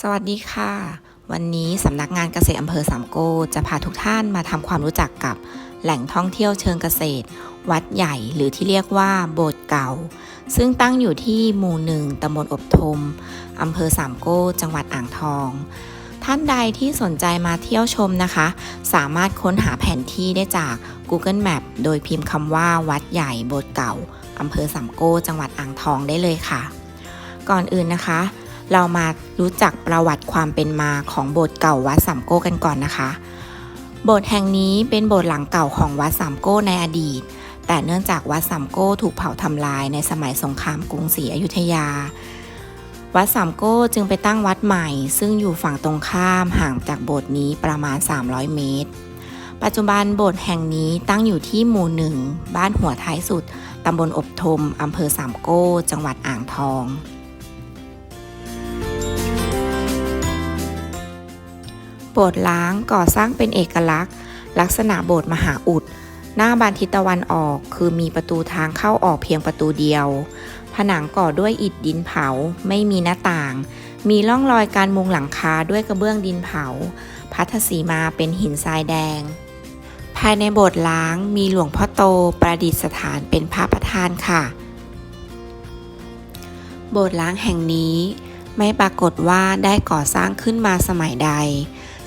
สวัสดีค่ะ วันนี้สำนักงานเกษตรอำเภอสามโกจะพาทุกท่านมาทำความรู้จักกับแหล่งท่องเที่ยวเชิงเกษตร วัดใหญ่หรือที่เรียกว่าโบสถ์เก่า ซึ่งตั้งอยู่ที่หมู่หนึ่งตำบลอบทมอำเภอสามโกจังหวัดอ่างทอง ท่านใดที่สนใจมาเที่ยวชมนะคะ สามารถค้นหาแผนที่ได้จาก Google Map โดยพิมพ์คำว่าวัดใหญ่โบสถ์เก่าอำเภอสามโกจังหวัดอ่างทองได้เลยค่ะ ก่อนอื่นนะคะ เรามารู้จักประวัติความเป็นมาของโบสถ์เก่าวัดสามโก้กันก่อนนะคะ โบสถ์แห่งนี้เป็นโบสถ์หลังเก่าของวัดสามโก้ในอดีต แต่เนื่องจากวัดสามโก้ถูกเผาทำลายในสมัยสงครามกรุงศรีอยุธยา วัดสามโก้จึงไปตั้งวัดใหม่ ซึ่งอยู่ฝั่งตรงข้ามห่างจากโบสถ์นี้ประมาณ 300 เมตร ปัจจุบันโบสถ์แห่งนี้ตั้งอยู่ที่หมู่หนึ่งบ้านหัวท้ายสุดตำบลอบทมอำเภอสามโก้ จังหวัดอ่างทอง โบสถ์ล้างก่อสร้างเป็นเอกลักษณ์ ลักษณะโบสถ์มหาอุด หน้าบานทิศตะวันออกคือมีประตูทางเข้าออกเพียงประตูเดียว ผนังก่อด้วยอิฐดินเผาไม่มีหน้าต่าง มีร่องรอยการมุงหลังคาด้วยกระเบื้องดินเผา พัทสีมาเป็นหินทรายแดง ภายในโบสถ์ล้างมีหลวงพ่อโตประดิษฐานเป็นพระประธานค่ะ โบสถ์ล้างแห่งนี้ไม่ปรากฏว่าได้ก่อสร้างขึ้นมาสมัยใด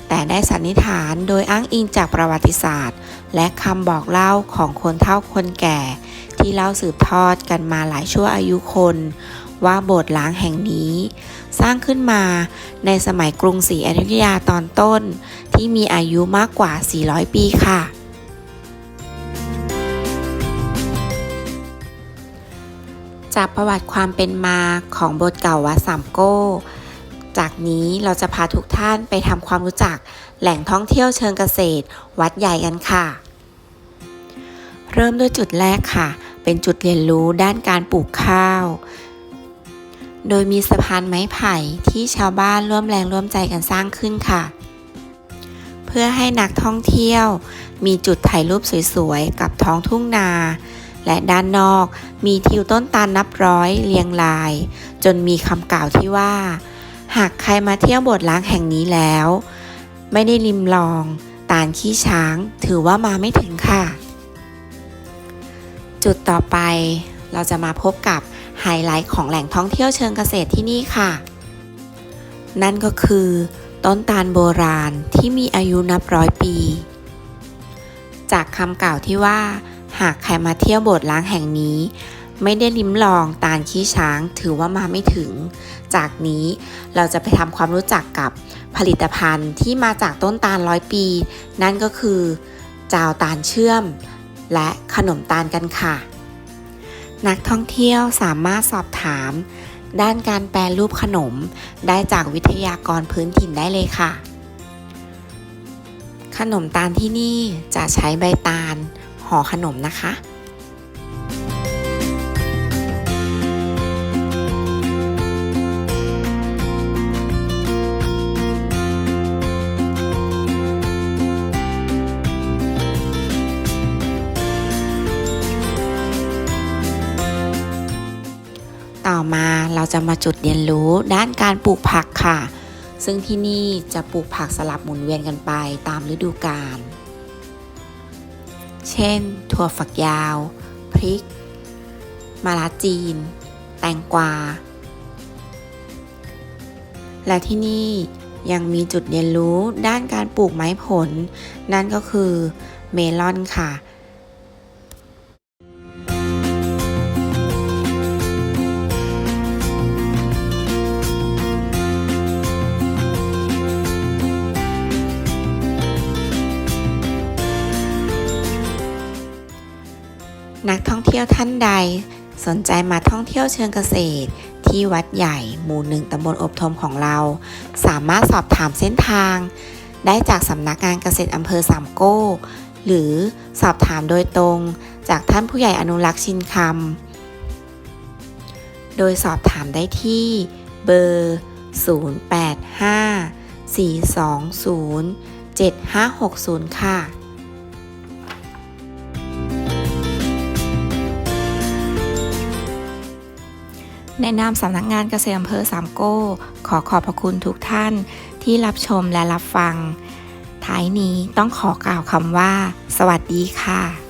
แต่ได้สันนิษฐานโดยอ้างอิงจากประวัติศาสตร์ และคำบอกเล่าของคนเฒ่าคนแก่ ที่เล่าสืบทอดกันมาหลายชั่วอายุคน ว่าโบสถ์ล้างแห่งนี้ สร้างขึ้นมาในสมัยกรุงศรีอยุธยาตอนต้น ที่มีอายุมากกว่า 400 ปีค่ะจากประวัติความเป็นมาของโบสถ์เก่าวัดสามโก้ จากนี้เราจะพาทุกท่านไปทำความรู้จักแหล่งท่องเที่ยวเชิงเกษตร วัดใหญ่กันค่ะ เริ่มด้วยจุดแรกค่ะ เป็นจุดเรียนรู้ด้านการปลูกข้าว โดยมีสะพานไม้ไผ่ที่ชาวบ้านร่วมแรงร่วมใจกันสร้างขึ้นค่ะ เพื่อให้นักท่องเที่ยว มีจุดถ่ายรูปสวยๆ กับท้องทุ่งนาและด้านนอกมีทิวต้นตาลนับร้อยเรียงราย จนมีคำกล่าวที่ว่า หากใครมาเที่ยวโบสถ์ล้างแห่งนี้แล้ว ไม่ได้ริมลอง ตาลขี้ช้าง ถือว่ามาไม่ถึงค่ะ จุดต่อไปเราจะมาพบกับไฮไลท์ของแหล่งท่องเที่ยวเชิงเกษตรที่นี่ค่ะ นั่นก็คือ ต้นตาลโบราณที่มีอายุนับร้อยปี จากคำกล่าวที่ว่า หากใครมาเที่ยวโบสถ์ล้างแห่งนี้ ไม่ได้ลิ้มลองตาลขี้ช้างถือว่ามาไม่ถึง จากนี้เราจะไปทำความรู้จักกับผลิตภัณฑ์ที่มาจากต้นตาลร้อยปี นั่นก็คือจาวตาลเชื่อม และขนมตาลกันค่ะ นักท่องเที่ยวสามารถสอบถาม ด้านการแปรรูปขนมได้จากวิทยากรพื้นถิ่นได้เลยค่ะ ขนมตาลที่นี่จะใช้ใบตาลห่อขนมนะคะ มาเราจะมาจุดเรียนรู้ด้านการปลูกผักค่ะ ซึ่งที่นี่จะปลูกผักสลับหมุนเวียนกันไปตามฤดูกาล เช่น ถั่วฝักยาว พริก มะระจีน แตงกวา และที่นี่ยังมีจุดเรียนรู้ด้านการปลูกไม้ผล นั่นก็คือเมลอนค่ะ นักท่องเที่ยวท่านใด สนใจมาท่องเที่ยวเชิงเกษตร ที่วัดใหญ่หมู่หนึ่งตำบลอบทมของเรา สามารถสอบถามเส้นทาง ได้จากสำนักงานเกษตรอำเภอสามโก้ หรือสอบถามโดยตรง จากท่านผู้ใหญ่อนุรักษ์ชินคำโดยสอบถามได้ที่เบอร์ 085 420 7560 ค่ะ ในนามสำนักงานเกษตรอำเภอสามโก้ ขอขอบพระคุณทุกท่านที่รับชมและรับฟัง ท้ายนี้ต้องขอกล่าวคำว่า สวัสดีค่ะ